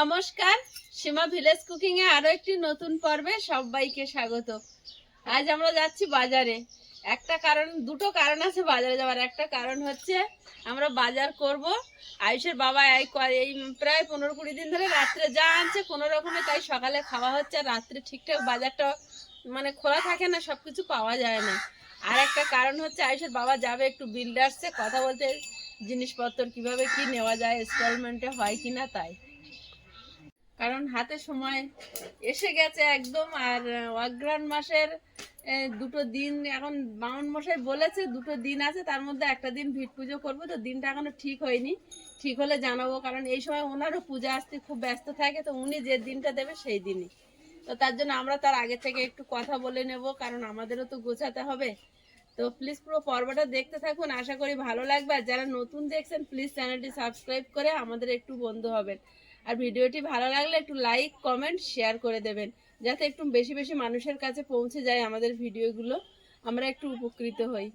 নমস্কার, সীমা village cooking এ আরও একটি নতুন পর্বে সবাইকে স্বাগত। আজ আমরা যাচ্ছি বাজারে। একটা কারণ, দুটো কারণ আছে বাজারে যাওয়ার। একটা কারণ হচ্ছে, আমরা বাজার করব। আয়ুষের বাবা এই এই প্রায় পনেরো কুড়ি দিন ধরে রাত্রে যা আনছে কোনো রকমে তাই সকালে খাওয়া হচ্ছে আর রাত্রে ঠিকঠাক বাজারটা মানে খোলা থাকে না সব কিছু পাওয়া যায় না। আর একটা কারণ হচ্ছে, আয়ুষের বাবা যাবে একটু বিল্ডার্সে কথা বলতে জিনিসপত্র কীভাবে কি নেওয়া যায় ইনস্টলমেন্টে হয় কি না তাই। কারণ হাতে সময় এসে গেছে একদম আর আহ, অগ্রহায়ণ মাসের দুটো দিন এখন বামন মশাই বলেছে দুটো দিন আছে তার মধ্যে একটা দিন ভিট পুজো করব তো দিনটা এখনও ঠিক হয়নি। ঠিক হলে জানাব কারণ এই সময় ওনারও পূজা আসতে খুব ব্যস্ত থাকে তো উনি যে দিনটা দেবে সেই দিনই। তো তার জন্য আমরা তার আগে থেকে একটু কথা বলে নেব কারণ আমাদেরও তো গোছাতে হবে। তো প্লিজ পুরো পর্বটা দেখতে থাকুন আশা করি ভালো লাগবে। আর যারা নতুন দেখছেন প্লিজ চ্যানেলটি সাবস্ক্রাইব করে আমাদের একটু বন্ধু হবেন। আর ভিডিওটি ভালো লাগলে একটু লাইক কমেন্ট শেয়ার করে দেবেন যাতে একটু বেশি বেশি মানুষের কাছে পৌঁছে যায় আমাদের ভিডিওগুলো। আমরা একটু উপকৃত হই।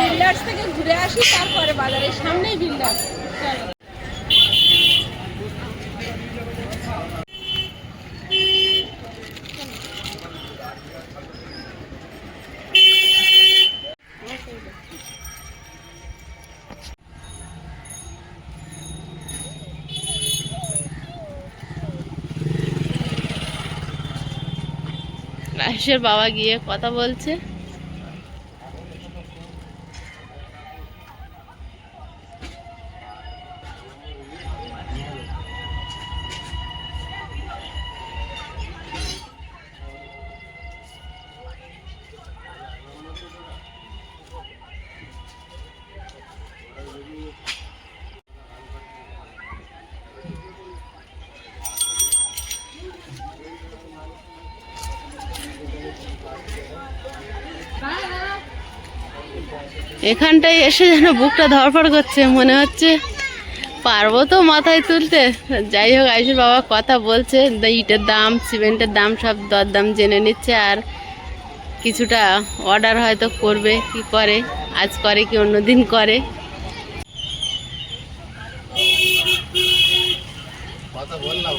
বিল্ডার্স থেকে ঘুরে আসি তারপরে বাজারের সামনেই বিল্ডার্স রাইসের বাবা গিয়ে কথা বলছে। এখানটায় এসে যেন বুকটা ধরফর করছে, মনে হচ্ছে পারব তো মাথায় তুলতে। যাই হোক, আয়ুষের বাবা কথা বলছে ইটের দাম, সিমেন্টের দাম সব দরদাম জেনে নিচ্ছে, আর কিছুটা অর্ডার হয়তো করবে, কি করে, আজ করে কি অন্য দিন করে। কথা বললাম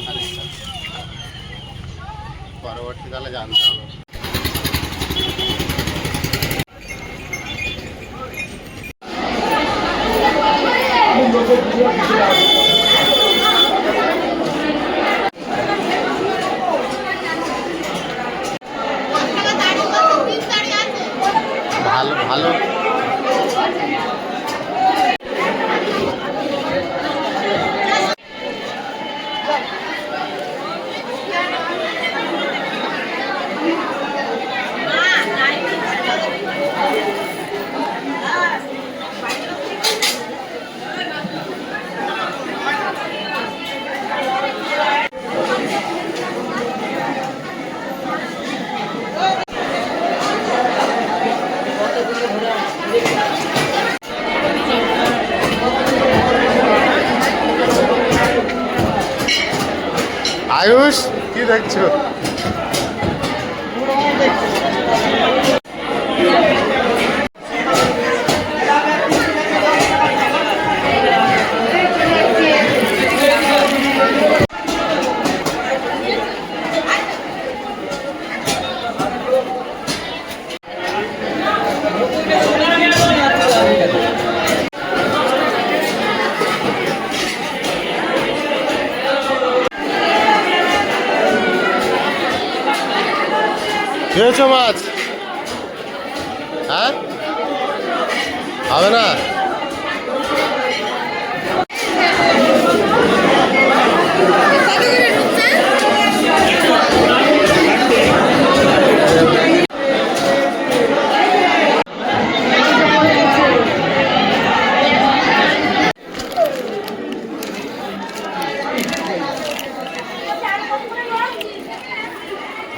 পরবর্তীকালে জানতে হবে। ভালো ভালো আয়ুষ কি দেখছ খেয়েছো মাছ? হ্যাঁ? হবে না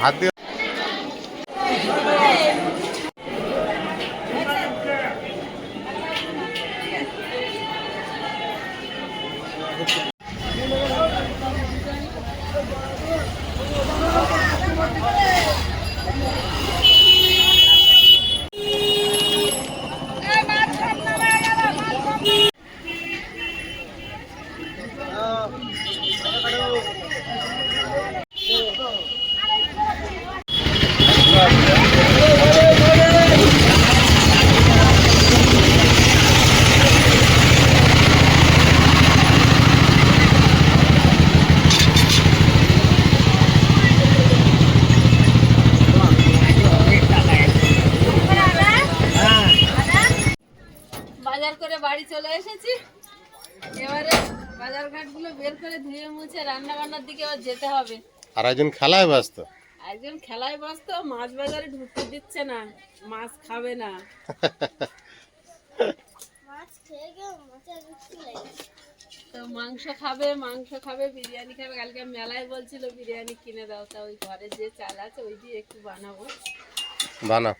হাত দিয়ে এসেছি। এবারে বাজার ঘাটগুলো বের করে ধুয়ে মুছে রান্না বান্নার দিকে আবার যেতে হবে। আর একজন খেলায় ব্যস্ত? একজন খেলায় ব্যস্ত মাছ বাজারে ঢুকতে দিচ্ছে না মাছ খাবে না। তো মাংস খাবে মাংস খাবে বিরিয়ানি খাবে। কালকে মেলায় বলছিল বিরিয়ানি কিনে দাও। তা ওই ঘরে যে চাল আছে ওই দিয়ে একটু বানাবো। বানাও।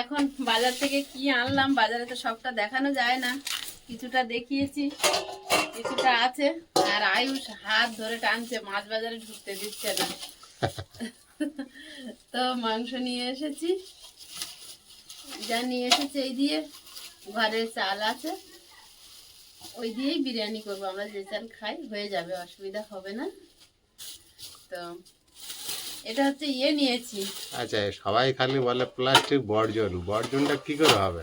এখন বাজার থেকে কি আনলাম? বাজারে তো সবটা দেখানো যায় না। কিছুটা দেখিয়েছি, কিছুটা আছে। আর আয়ুষ হাত ধরে টানছে, মাছ বাজারে ঢুকতে দিচ্ছে না। তো মাংস নিয়ে এসেছি। যা নিয়ে এসেছি এই দিয়ে। ঘরে চাল আছে। ওই দিয়েই বিরিয়ানি করব। আমরা যে চাল খাই, হয়ে যাবে, অসুবিধা হবে না। তো এটা হচ্ছে ইয়ে নিয়েছি। আচ্ছা সবাই খালি বলে প্লাস্টিক বর্জন। বর্জনটা কি করে হবে?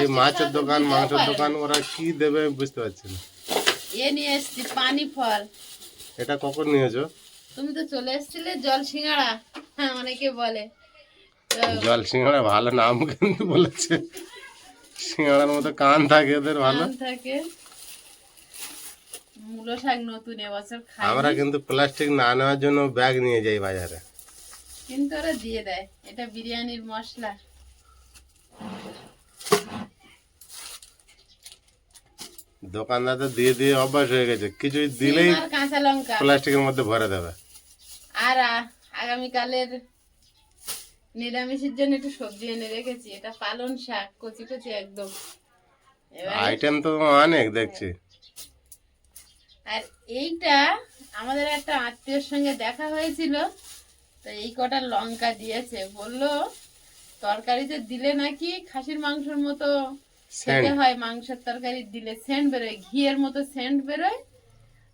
এই মাছের দোকান মাংসের দোকান ওরা কি দেবে বুঝতে পারছি না। এ নিয়ে এসছি পানি ফল। এটা কখন নিয়েছো? তুমি তো চলে এসেছিলে জল সিঙ্গাড়া হ্যাঁ অনেকে বলে। জল সিঙ্গাড়া ভালো নাম কিন্তু বলেছে। সিঙ্গাড়ার মতো কান থাকে ওদের ভালো? থাকে। মূলো শাক নতুন এবছর খাই আমরা কিন্তু প্লাস্টিক না নেওয়ার জন্য ব্যাগ নিয়ে যাই বাজারে। কিন্তু ওরা দিয়ে দেয় এটা বিরিয়ানির মশলা। দোকানদার তো দিয়ে দিয়ে অভ্যাস হয়ে গেছে কিছু দিলেই আর কাঁচা লঙ্কা। প্লাস্টিকের মধ্যে ভরে দেবে। আর আগামীকালের নিরামিষের জন্য একটু সবজি এনে রেখেছি এটা পালন শাক কচি কচি একদম। আইটেম তো অনেক দেখছি। আর এইটা আমাদের একটা আত্মীয়র সঙ্গে দেখা হয়েছিল তো এই কটা লঙ্কা দিয়েছে। বলল তরকারিতে দিলে নাকি খাসির মাংসের মতো খেতে হয় মাংসের তরকারি দিলে সেন্ট বেরোয় ঘিয়ের মতো সেন্ট বেরোয়।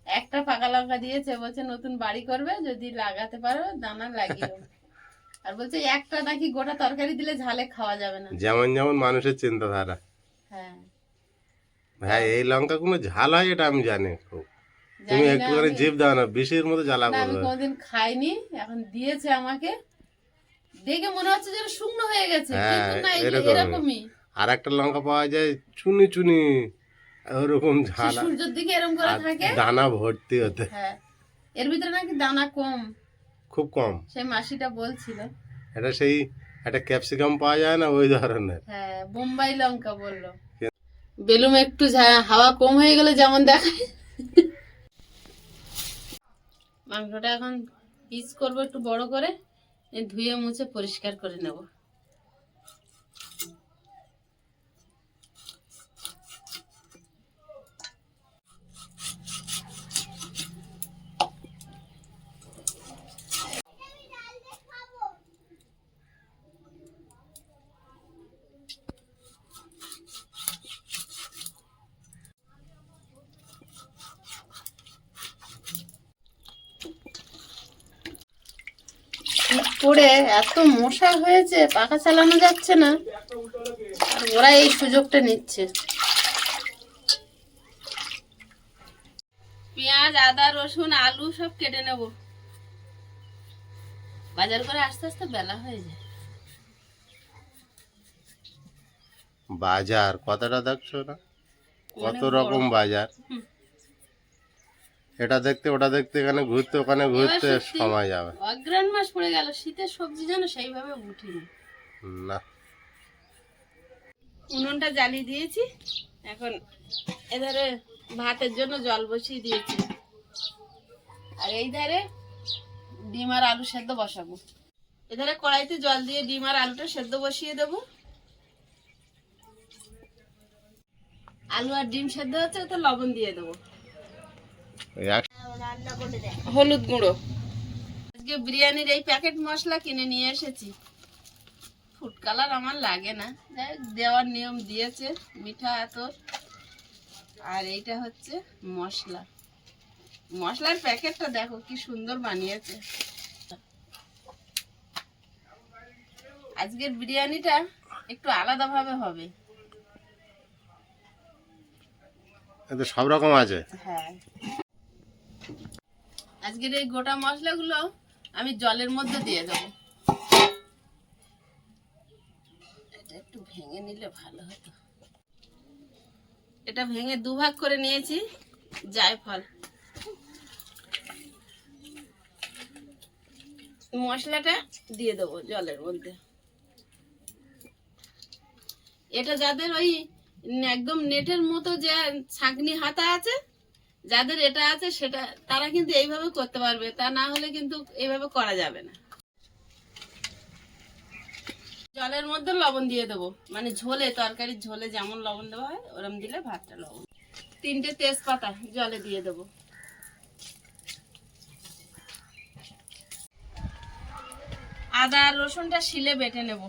একটা পাকা লঙ্কা দিয়েছে বলছে নতুন বাড়ি করবে যদি লাগাতে পারো দানা লাগিও আর বলছে একটা নাকি গোটা তরকারি দিলে ঝালে খাওয়া যাবে না। যেমন যেমন মানুষের চিন্তাধারা। হ্যাঁ। ভাই এই লঙ্কা কোনো ঝাল হয় এটা আমি জানি খুব। তুমি আমি- জিভ দাও না বিষের মতো জ্বালা না আমি করবে কোনোদিন খাইনি এখন দিয়েছে আমাকে। দেখে মনে হচ্ছে যেন শুকনো হয়ে গেছে হ্যাঁ, কিন্তু না এরকমই। আর একটা লঙ্কা পাওয়া যায় চুনি চুনি ওরকম ঝাল। সূর্যের দিকে এরকম করে থাকে? দানা ভর্তি হতে। হ্যাঁ। এর ভিতরে নাকি দানা কম খুব কম। সেই মাসিটা বলছিল। এটা সেই একটা ক্যাপসিকাম পাওয়া যায় না ওই ধরনের। হ্যাঁ বোম্বাই লঙ্কা বলল। বেলুম একটু হাওয়া কম হয়ে গেলে যেমন দেখায়। মাংসটা এখন পিস করব একটু বড় করে ধুয়ে মুছে পরিষ্কার করে নেব। পড়ে এত মশা হয়েছে পাখা চালানো যাচ্ছে না। আর ওরা এই সুযোগটা নিচ্ছে। পেঁয়াজ আদা রসুন আলু সব কেটে নেব। বাজার করে আস্তে আস্তে বেলা হয়ে যায়। বাজার? কতটা দেখছ না? কত রকম বাজার। এটা দেখতে ওটা দেখতে এখানে ঘুরতে ওখানে ঘুরতে সময় যাবে। অগ্রাণ মাস পড়ে গেল শীতের সবজি যেন সেইভাবে উঠিনি। না। উনুনটা জ্বালিয়ে দিয়েছি এখন এধারে ভাতের জন্য জল বসিয়ে দিয়েছি। আর এই ধারে ডিম আর আলু সেদ্ধ বসাবো। এধারে কড়াইতে জল দিয়ে ডিম আর আলুটা সেদ্ধ বসিয়ে দেবো। আলু আর ডিম সেদ্ধ হচ্ছে তো লবণ দিয়ে দেবো। হলুদ গুঁড়ো। আজকে বিরিয়ানির এই প্যাকেট মশলা কিনে নিয়ে এসেছি। ফুড কালার আমার লাগে না। যাই দেওয়ার নিয়ম দিয়েছে মিঠা এত আর এইটা হচ্ছে মশলা। মশলার প্যাকেটটা দেখো কি সুন্দর বানিয়েছে। আজকের বিরিয়ানিটা একটু আলাদাভাবে হবে। সব রকম আছে? হ্যাঁ। আজকের এই গোটা মশলাগুলো আমি জলের মধ্যে দিয়ে দেবো। এটা একটু ভেঙে নিলে ভালো হতো। এটা ভেঙে দুভাগ করে নিয়েছি জায়ফল মশলাটা দিয়ে দেবো জলের মধ্যে। এটা যাদের ওই একদম নেটের মতো যে ছাঁকনি হাতা আছে যাদের এটা আছে সেটা, তারা কিন্তু এইভাবে করতে পারবে, তা না হলে কিন্তু এইভাবে করা যাবে না। জলের মধ্যে লবণ দিয়ে দেবো। মানে ঝোলে, তরকারির ঝোলে যেমন লবণ দেওয়া হয়, ওরম দিলে ভাতটা লবণ। তিনটে তেজপাতা জলে দিয়ে দেবো। আদা রসুনটা শিলে বেটে নেব।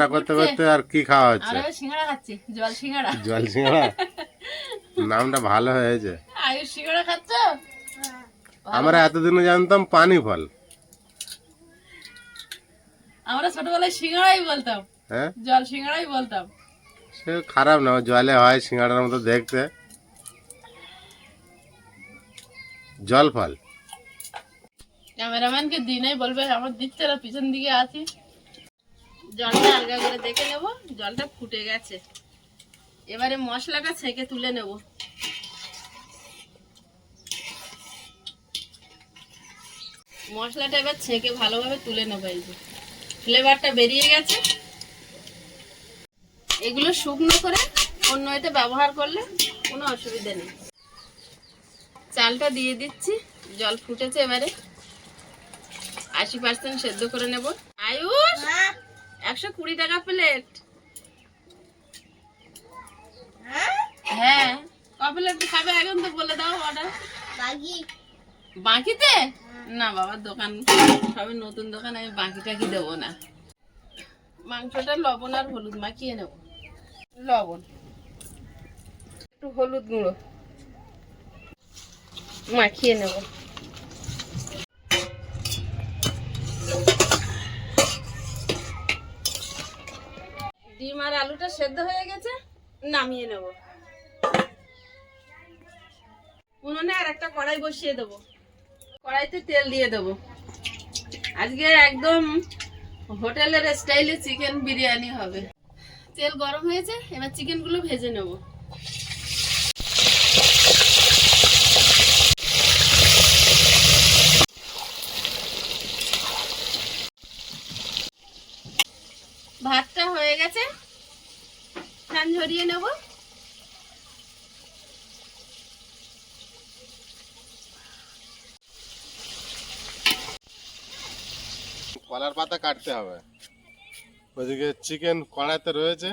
রান্না করতে করতে আর কি খাওয়া হচ্ছে? সিঙ্গাড়া খাচ্ছি জল সিঙ্গাড়া। জল সিঙ্গাড়া? নামটা ভালো হয়েছে। আয়ুষ সিঙ্গাড়া খাচ্ছ? আমরা এতদিনে জানতাম পানি ফল আমরা ছোটবেলায় সিঙ্গাড়াই বলতাম। হ্যাঁ? জল সিঙ্গাড়াই বলতাম। সে খারাপ না জলে হয় সিঙ্গাড়ার মতো দেখতে। জল ফল। ক্যামেরাম্যানকে দিনাই বলবে আমার দিচ্ছে না পিছন দিকে আছি। জলটা আলগা করে দেখে নেব, জলটা ফুটে গেছে। এবারে মশলাটা ছেঁকে তুলে নেব। মশলাটা এবার ছেঁকে ভালোভাবে তুলে নেব এই যে। ফ্লেভারটা বেরিয়ে গেছে। এগুলো শুকনো করে অন্য এতে ব্যবহার করলে কোনো অসুবিধা নেই। চালটা দিয়ে দিচ্ছি, জল ফুটেছে এবারে। আশি পার্সেন্ট সেদ্ধ করে নেব। একশো কুড়ি টাকা প্লেট? হ্যাঁ? ক প্লেট খাবে? এখন তো বলে দাও অর্ডার বাকিতে না বাবা দোকান সবে নতুন দোকান আমি বাকি টাকি দেবো না। মাংসটা লবণ আর হলুদ মাখিয়ে নেব। লবণ। একটু হলুদ গুঁড়ো। মাখিয়ে নেব। ডিম আর আলুটা সেদ্ধ হয়ে গেছে, নামিয়ে নেব। উনুনে আর একটা কড়াই বসিয়ে দেবো। কড়াইতে তেল দিয়ে দেবো। আজকে একদম হোটেলের স্টাইলে চিকেন বিরিয়ানি হবে। তেল গরম হয়েছে, এবার চিকেনগুলো ভেজে নেব ভাতটা হয়ে গেছে ফ্যান ঝরিয়ে নেব। কলার পাতা কাটতে হবে। ওইদিকে চিকেন কড়াইতে রয়েছে।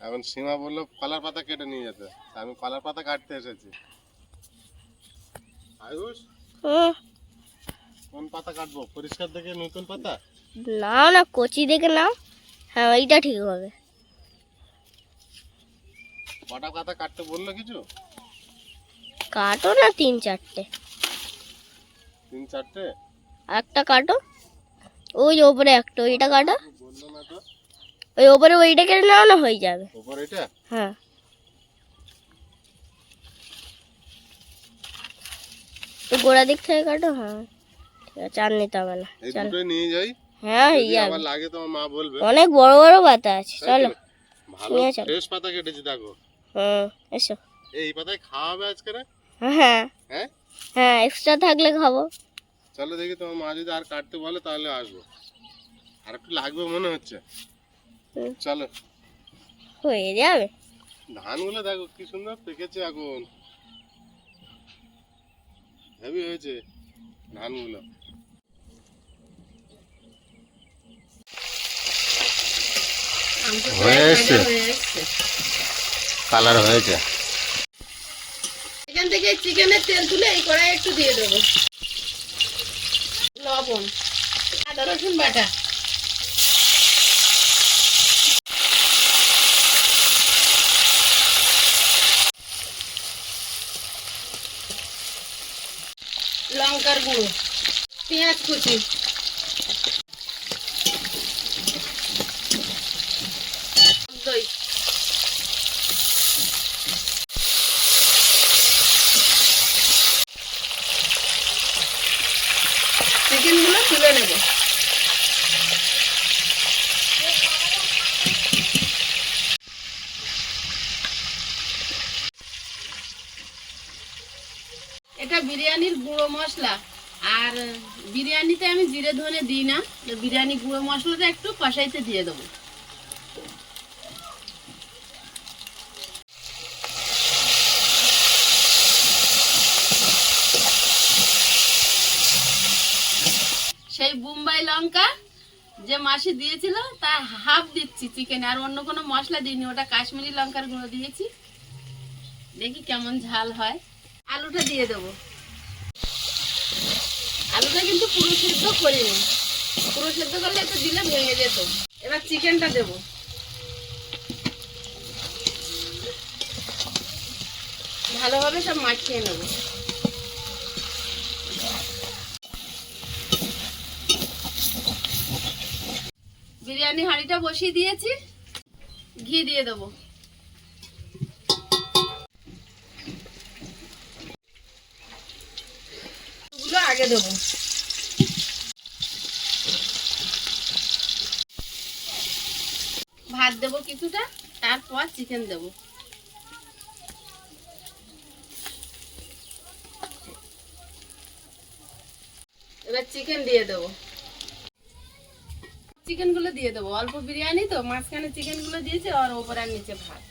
এখন সীমা বলল কলার পাতা কেটে নিয়ে যেতে। তা আমি কলার পাতা কাটতে এসেছি। আয়ুষ কোন পাতা কাটবো? পরিষ্কার দেখে নতুন পাতা? না না কচি দেখে নাও। হ্যাঁ এইটা ঠিক হবে। কটা পাতা কাটতে বলল কিছু? কাটো না তিন চারটে। তিন চারটে? একটা কাটো। ওই ওপরে একটা ওইটা কাটো। বলল না তো। ওই ওপরে ওইটা কেটে নাও না হয়ে যাবে। ওপর এটা? হ্যাঁ। তো গোড়া দিক থেকে কাটো হ্যাঁ। আর নিতে হবে না। চলো। নিয়ে যাই। হ্যাঁ আবার লাগে তোমার মা বলবে। অনেক বড় বড় পাতা আছে চলো। ভালো ফ্রেশ পাতা কেটেছি দেখো। হুম এসো। এই পাতায় খাওয়া হবে আজকে রে? হ্যাঁ। হ্যাঁ? হ্যাঁ এক্সট্রা থাকলে খাব। চলো দেখি তোমার মা যদি আর কাটতে বলে তাহলে আসব। আর একটু লাগবে মনে হচ্ছে। চলো। হয়ে যাবে। ধানগুলো দেখো কি সুন্দর পেকেছে এখন। হেভি হয়েছে ধানগুলো। হয়ে এসছে? কালার হয়েছে। এখান থেকে চিকেনের তেল তুলে এই কড়াই একটু দিয়ে দেবো। লবণ, আদা, রসুন বাটা। লঙ্কার গুঁড়ো, পেঁয়াজ কুচি বিরিয়ানির গুঁড়ো মশলা আর বিরিয়ানিতে আমি জিরে ধনে দিই না বিরিয়ানি, গুঁড়ো মশলাটা একটু কষাইতে দিয়ে দেবো। সেই বোম্বাই লঙ্কা যে মাসি দিয়েছিল তা হাফ দিচ্ছি চিকেন আর অন্য কোনো মশলা দিইনি, ওটা কাশ্মীরি লঙ্কার গুঁড়ো দিয়েছি। দেখি কেমন ঝাল হয়। আলুটা দিয়ে দেবো। আলুটা কিন্তু পুরো সেদ্ধ করিনি। পুরো সেদ্ধ করলে একটু দিলে ভেঙে যেত। এবার চিকেনটা দেব। ভালোভাবে সব মাখিয়ে নেব। বিরিয়ানি হাঁড়িটা বসিয়ে দিয়েছি। ঘি দিয়ে দেবো। আগে দেবো। ভাত দেবো কিছুটা, তারপর চিকেন দেবো। এবার চিকেন দিয়ে দেবো। চিকেনগুলো দিয়ে দেবো। অল্প বিরিয়ানি তো, মাঝখানে চিকেনগুলো দিয়েছে, আর ওপর আর নিচে ভাত।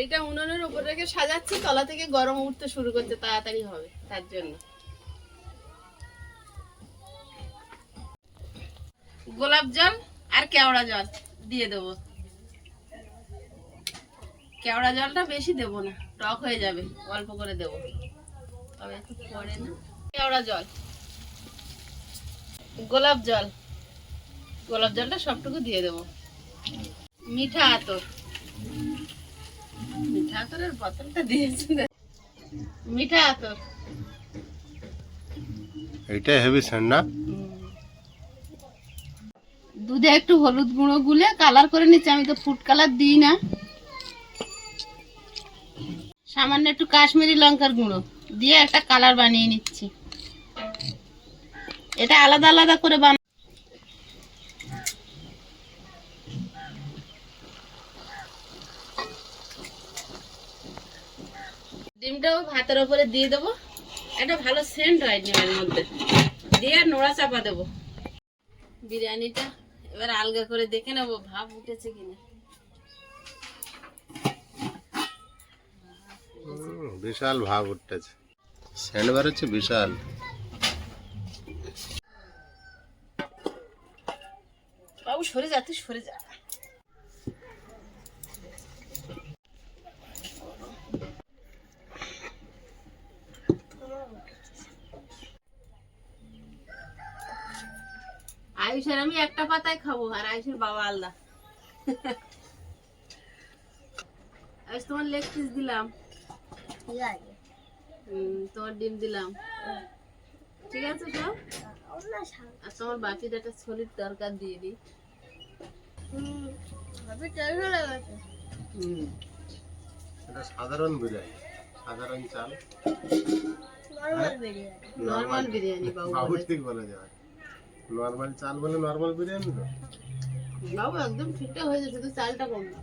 হাঁড়িটা উনুনের উপর রেখে সাজাচ্ছি, তলা থেকে গরম উঠতে শুরু করতে তাড়াতাড়ি হবে তার জন্য। গোলাপ জল আর কেওড়া জল দিয়ে দেবো। কেওড়া জলটা বেশি দেবো না, টক হয়ে যাবে, অল্প করে দেবো। তবে একটু পরে না। কেওড়া জল। গোলাপ জল। গোলাপ জলটা সবটুকু দিয়ে দেবো। মিঠা আতর। মিঠা আতরের বোতলটা দিয়েছি মিঠা আতর। এইটা হেভি না দুধে একটু হলুদ গুঁড়ো গুলে কালার করে নিচ্ছি আমি তো ফুড কালার দিই না। সামান্য একটু কাশ্মীরি লঙ্কার গুঁড়ো দিয়ে একটা কালার বানিয়ে নিচ্ছি। এটা আলাদা আলাদা করে বান ডিমটাও ভাতের উপরে দিয়ে দেবো। একটা ভালো সেন্ট হয় ডিমের মধ্যে। দিয়ে আর নোড়া চাপা দেবো। বিরিয়ানিটা এবার আলগা করে দেখে নেব ভাব উঠেছে কিনা। বিশাল ভাব উঠতেছে সেন্ট বেরোচ্ছে বিশাল। বাবু সরে যা তুই সরে যা। আয়ুষের আমি একটা পাতায় খাব আর আয়ুষের বাবা আলাদা। আয়ুষ তোমার লেগ পিস দিলাম। তোমার ডিম দিলাম। ঠিক আছে সামনে আর তোমার বাকিটা একটা ছলির দরকার দিয়ে দিই। হয়ে এটা সাধারণ বিরিয়ানি সাধারণ চাল। নর্মাল বিরিয়ানি। নর্মাল বিরিয়ানি বাবু ঠিক বলে দেওয়া। নর্মাল চাল বলে নর্মাল বিরিয়ানি তো? বাবু একদম ঠিকঠাক হয়েছে শুধু চালটা কম না।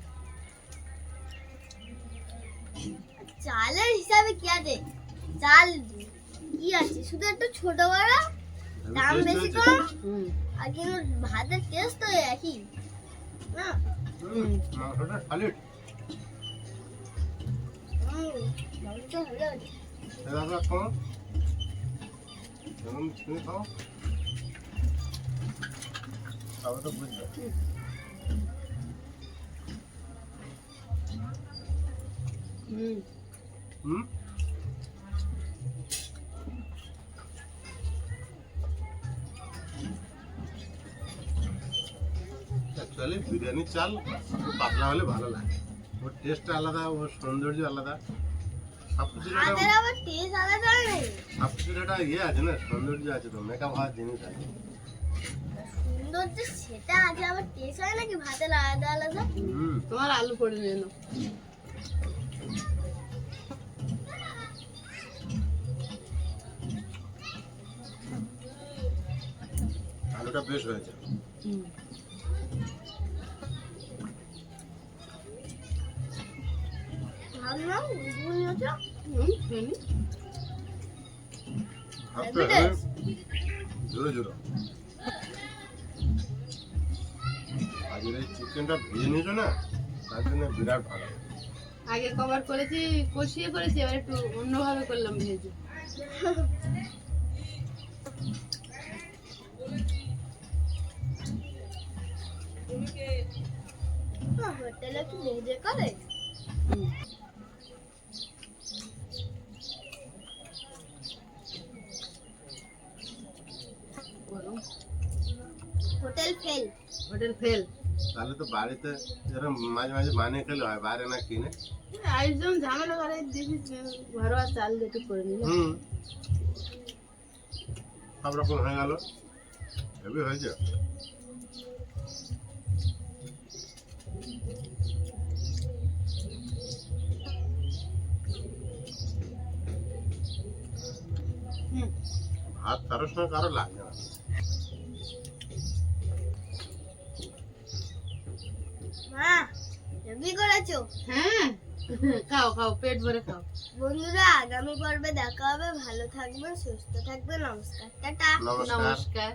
চালের হিসাবে কি আছে? চাল কি আছে? শুধু একটু ছোট বড় দাম বেশি হুম। আর কিন্তু ভাতের টেস্ট তো একই না? হুম, মাংসটা সলিড হয়ে গেছে দাদা খাও। যেমন তুমি খাও। তবে তো বুঝবে হুম হুম অ্যাকচুয়ালি বিরিয়ানির চাল একটু পাতলা হলে ভালো লাগে। ওর টেস্ট আলাদা ওর সৌন্দর্য আলাদা। সব কিছুর একটা সব একটা ইয়ে আছে না সৌন্দর্য আছে তো মেকআপ হওয়ার জিনিস আছে। সুন্দর যে সেটা আছে আবার টেস্ট হয় নাকি ভাতের আলাদা আলাদা? হুম। তোমার আলু পড়ে নিয়ে নাও। আলুটা বেশ হয়েছে। হুম। ভালো এই চিকেনটা ভেজে নিয়েছো না তার জন্য বিরাট ভালো। আগে কভার করেছি কষিয়ে করেছি এবার একটু অন্যভাবে করলাম ভেজে। হোটেলে কি ভেজে করে? Hotel fail. Hotel fail. তাহলে তো বাড়িতে এরকম মাঝে মাঝে বানিয়ে খেলে হয় বাইরে না কিনে। আয়োজন ঝামেলা করে ঘরোয়া চাল যেটু করে হুম। সব রকম হয়ে গেল। হেভি হয়েছে। ভাত কারোর সঙ্গে কারও লাগে না কি করেছ? হ্যাঁ খাও খাও পেট ভরে খাও। বন্ধুরা আগামী পর্বে দেখা হবে। ভালো থাকবেন সুস্থ থাকবেন। নমস্কার টাটা। নমস্কার। নমস্কার।